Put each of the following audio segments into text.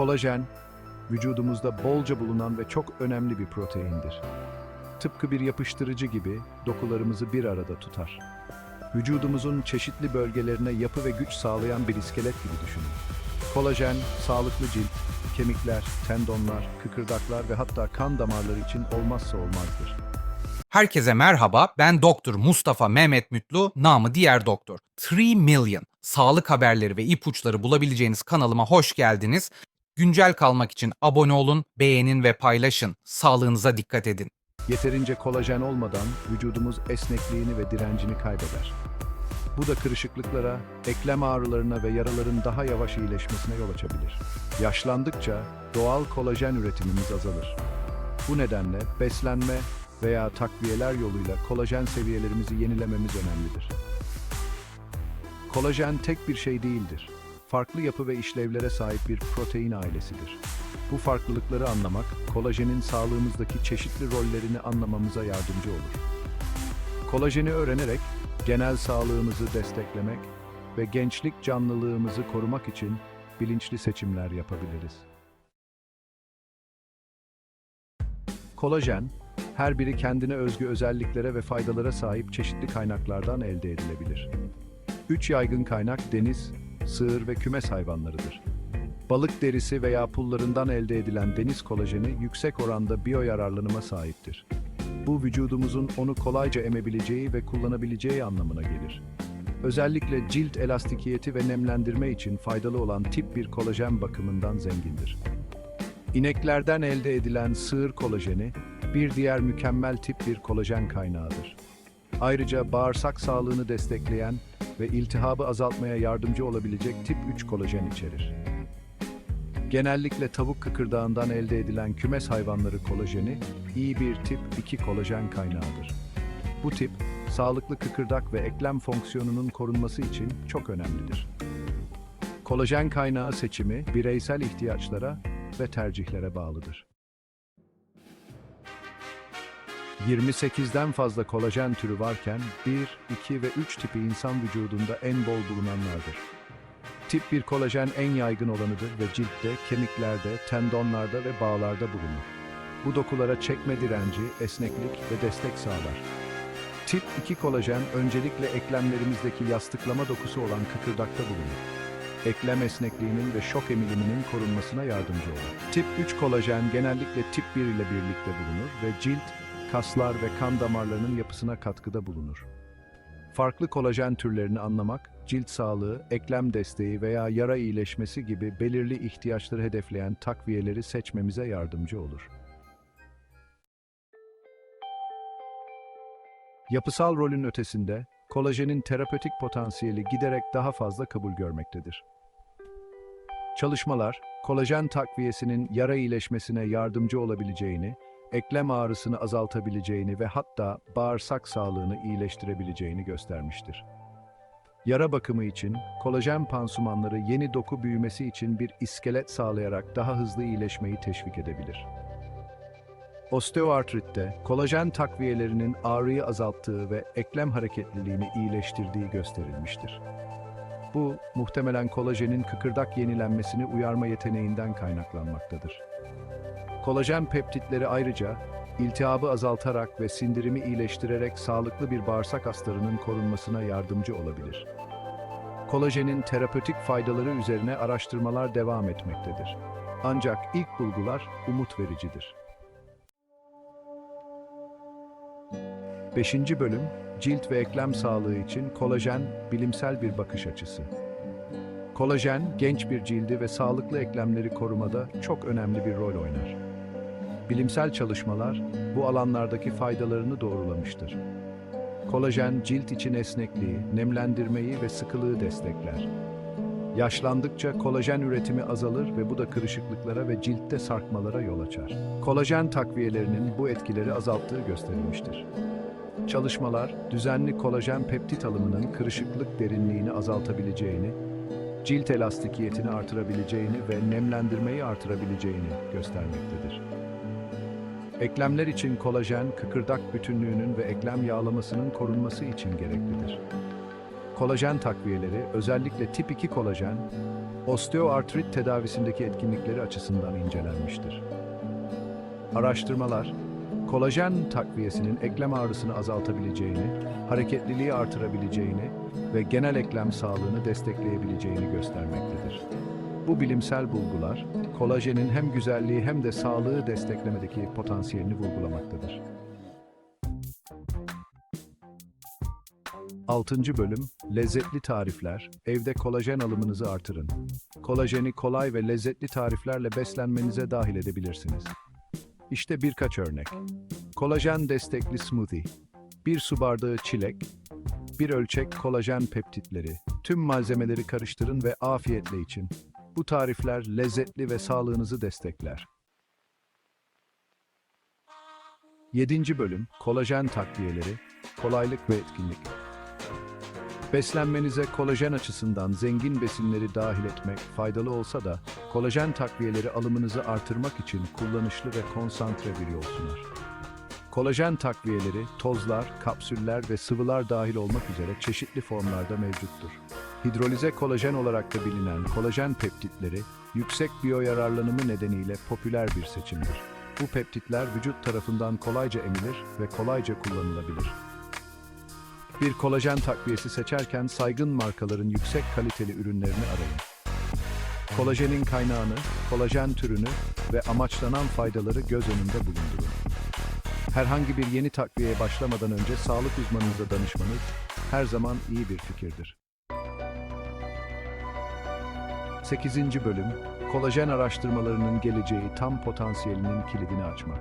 Kolajen, vücudumuzda bolca bulunan ve çok önemli bir proteindir. Tıpkı bir yapıştırıcı gibi dokularımızı bir arada tutar. Vücudumuzun çeşitli bölgelerine yapı ve güç sağlayan bir iskelet gibi düşünün. Kolajen, sağlıklı cilt, kemikler, tendonlar, kıkırdaklar ve hatta kan damarları için olmazsa olmazdır. Herkese merhaba, ben Doktor Mustafa Mehmet Mütlü, namı diğer doktor. 3 Million, sağlık haberleri ve ipuçları bulabileceğiniz kanalıma hoş geldiniz. Güncel kalmak için abone olun, beğenin ve paylaşın. Sağlığınıza dikkat edin. Yeterince kolajen olmadan vücudumuz esnekliğini ve direncini kaybeder. Bu da kırışıklıklara, eklem ağrılarına ve yaraların daha yavaş iyileşmesine yol açabilir. Yaşlandıkça doğal kolajen üretimimiz azalır. Bu nedenle beslenme veya takviyeler yoluyla kolajen seviyelerimizi yenilememiz önemlidir. Kolajen tek bir şey değildir. Farklı yapı ve işlevlere sahip bir protein ailesidir. Bu farklılıkları anlamak, kolajenin sağlığımızdaki çeşitli rollerini anlamamıza yardımcı olur. Kolajeni öğrenerek genel sağlığımızı desteklemek ve gençlik canlılığımızı korumak için bilinçli seçimler yapabiliriz. Kolajen, her biri kendine özgü özelliklere ve faydalara sahip çeşitli kaynaklardan elde edilebilir. Üç yaygın kaynak deniz, sığır ve kümes hayvanlarıdır. Balık derisi veya pullarından elde edilen deniz kolajeni yüksek oranda biyoyararlanıma sahiptir. Bu vücudumuzun onu kolayca emebileceği ve kullanabileceği anlamına gelir. Özellikle cilt elastikiyeti ve nemlendirme için faydalı olan tip bir kolajen bakımından zengindir. İneklerden elde edilen sığır kolajeni bir diğer mükemmel tip bir kolajen kaynağıdır. Ayrıca bağırsak sağlığını destekleyen ve iltihabı azaltmaya yardımcı olabilecek tip 3 kolajen içerir. Genellikle tavuk kıkırdağından elde edilen kümes hayvanları kolajeni iyi bir tip 2 kolajen kaynağıdır. Bu tip, sağlıklı kıkırdak ve eklem fonksiyonunun korunması için çok önemlidir. Kolajen kaynağı seçimi bireysel ihtiyaçlara ve tercihlere bağlıdır. 28'den fazla kolajen türü varken 1, 2 ve 3 tipi insan vücudunda en bol bulunanlardır. Tip 1 kolajen en yaygın olanıdır ve ciltte, kemiklerde, tendonlarda ve bağlarda bulunur. Bu dokulara çekme direnci, esneklik ve destek sağlar. Tip 2 kolajen öncelikle eklemlerimizdeki yastıklama dokusu olan kıkırdakta bulunur. Eklem esnekliğinin ve şok emiliminin korunmasına yardımcı olur. Tip 3 kolajen genellikle tip 1 ile birlikte bulunur ve cilt, kaslar ve kan damarlarının yapısına katkıda bulunur. Farklı kolajen türlerini anlamak, cilt sağlığı, eklem desteği veya yara iyileşmesi gibi belirli ihtiyaçları hedefleyen takviyeleri seçmemize yardımcı olur. Yapısal rolün ötesinde, kolajenin terapötik potansiyeli giderek daha fazla kabul görmektedir. Çalışmalar, kolajen takviyesinin yara iyileşmesine yardımcı olabileceğini, eklem ağrısını azaltabileceğini ve hatta bağırsak sağlığını iyileştirebileceğini göstermiştir. Yara bakımı için kolajen pansumanları yeni doku büyümesi için bir iskelet sağlayarak daha hızlı iyileşmeyi teşvik edebilir. Osteoartritte kolajen takviyelerinin ağrıyı azalttığı ve eklem hareketliliğini iyileştirdiği gösterilmiştir. Bu, muhtemelen kolajenin kıkırdak yenilenmesini uyarma yeteneğinden kaynaklanmaktadır. Kolajen peptitleri ayrıca iltihabı azaltarak ve sindirimi iyileştirerek sağlıklı bir bağırsak hastarının korunmasına yardımcı olabilir. Kolajenin terapötik faydaları üzerine araştırmalar devam etmektedir. Ancak ilk bulgular umut vericidir. 5. bölüm Cilt ve eklem sağlığı için kolajen bilimsel bir bakış açısı. Kolajen genç bir cildi ve sağlıklı eklemleri korumada çok önemli bir rol oynar. Bilimsel çalışmalar bu alanlardaki faydalarını doğrulamıştır. Kolajen cilt için esnekliği, nemlendirmeyi ve sıkılığı destekler. Yaşlandıkça kolajen üretimi azalır ve bu da kırışıklıklara ve ciltte sarkmalara yol açar. Kolajen takviyelerinin bu etkileri azalttığı gösterilmiştir. Çalışmalar, düzenli kolajen peptit alımının kırışıklık derinliğini azaltabileceğini, cilt elastikiyetini artırabileceğini ve nemlendirmeyi artırabileceğini göstermektedir. Eklemler için kolajen, kıkırdak bütünlüğünün ve eklem yağlamasının korunması için gereklidir. kolajen takviyeleri, özellikle tip 2 kolajen, osteoartrit tedavisindeki etkinlikleri açısından incelenmiştir. Araştırmalar, kolajen takviyesinin eklem ağrısını azaltabileceğini, hareketliliği artırabileceğini ve genel eklem sağlığını destekleyebileceğini göstermektedir. Bu bilimsel bulgular, kolajenin hem güzelliği hem de sağlığı desteklemedeki potansiyelini vurgulamaktadır. 6. bölüm Lezzetli tarifler. Evde kolajen alımınızı artırın. Kolajeni kolay ve lezzetli tariflerle beslenmenize dahil edebilirsiniz. İşte birkaç örnek. Kolajen destekli smoothie. 1 su bardağı çilek, 1 ölçek kolajen peptitleri. Tüm malzemeleri karıştırın ve afiyetle için. Bu tarifler lezzetli ve sağlığınızı destekler. 7. bölüm Kolajen takviyeleri, kolaylık ve etkinlik. Beslenmenize kolajen açısından zengin besinleri dahil etmek faydalı olsa da kolajen takviyeleri alımınızı artırmak için kullanışlı ve konsantre bir yol sunar. Kolajen takviyeleri tozlar, kapsüller ve sıvılar dahil olmak üzere çeşitli formlarda mevcuttur. Hidrolize kolajen olarak da bilinen kolajen peptitleri yüksek biyoyararlanımı nedeniyle popüler bir seçimdir. Bu peptitler vücut tarafından kolayca emilir ve kolayca kullanılabilir. Bir kolajen takviyesi seçerken saygın markaların yüksek kaliteli ürünlerini arayın. Kolajenin kaynağını, kolajen türünü ve amaçlanan faydaları göz önünde bulundurun. Herhangi bir yeni takviyeye başlamadan önce sağlık uzmanınıza danışmanız her zaman iyi bir fikirdir. 8. bölüm Kolajen araştırmalarının geleceği tam potansiyelinin kilidini açmak.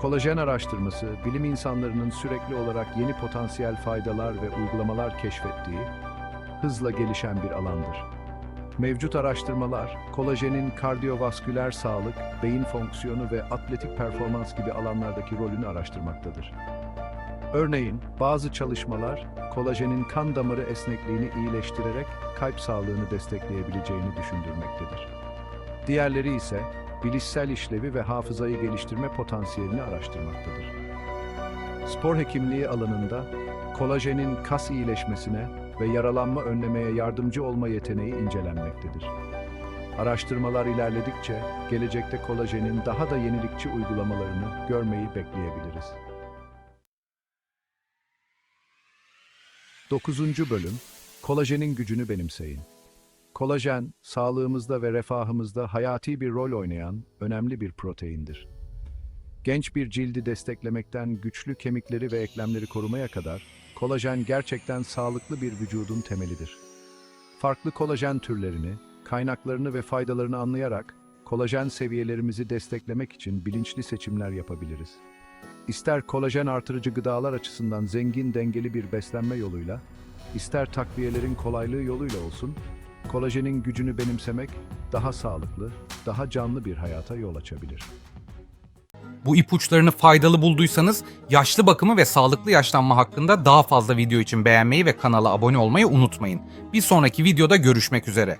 Kolajen araştırması, bilim insanlarının sürekli olarak yeni potansiyel faydalar ve uygulamalar keşfettiği, hızla gelişen bir alandır. Mevcut araştırmalar, kolajenin kardiyovasküler sağlık, beyin fonksiyonu ve atletik performans gibi alanlardaki rolünü araştırmaktadır. Örneğin, bazı çalışmalar, kolajenin kan damarı esnekliğini iyileştirerek kalp sağlığını destekleyebileceğini düşündürmektedir. Diğerleri ise, bilişsel işlevi ve hafızayı geliştirme potansiyelini araştırmaktadır. Spor hekimliği alanında kolajenin kas iyileşmesine ve yaralanma önlemeye yardımcı olma yeteneği incelenmektedir. Araştırmalar ilerledikçe gelecekte kolajenin daha da yenilikçi uygulamalarını görmeyi bekleyebiliriz. 9. bölüm Kolajenin gücünü benimseyin. Kolajen, sağlığımızda ve refahımızda hayati bir rol oynayan önemli bir proteindir. Genç bir cildi desteklemekten güçlü kemikleri ve eklemleri korumaya kadar, kolajen gerçekten sağlıklı bir vücudun temelidir. Farklı kolajen türlerini, kaynaklarını ve faydalarını anlayarak, kolajen seviyelerimizi desteklemek için bilinçli seçimler yapabiliriz. İster kolajen artırıcı gıdalar açısından zengin dengeli bir beslenme yoluyla, ister takviyelerin kolaylığı yoluyla olsun, kolajenin gücünü benimsemek daha sağlıklı, daha canlı bir hayata yol açabilir. Bu ipuçlarını faydalı bulduysanız yaşlı bakımı ve sağlıklı yaşlanma hakkında daha fazla video için beğenmeyi ve kanala abone olmayı unutmayın. Bir sonraki videoda görüşmek üzere.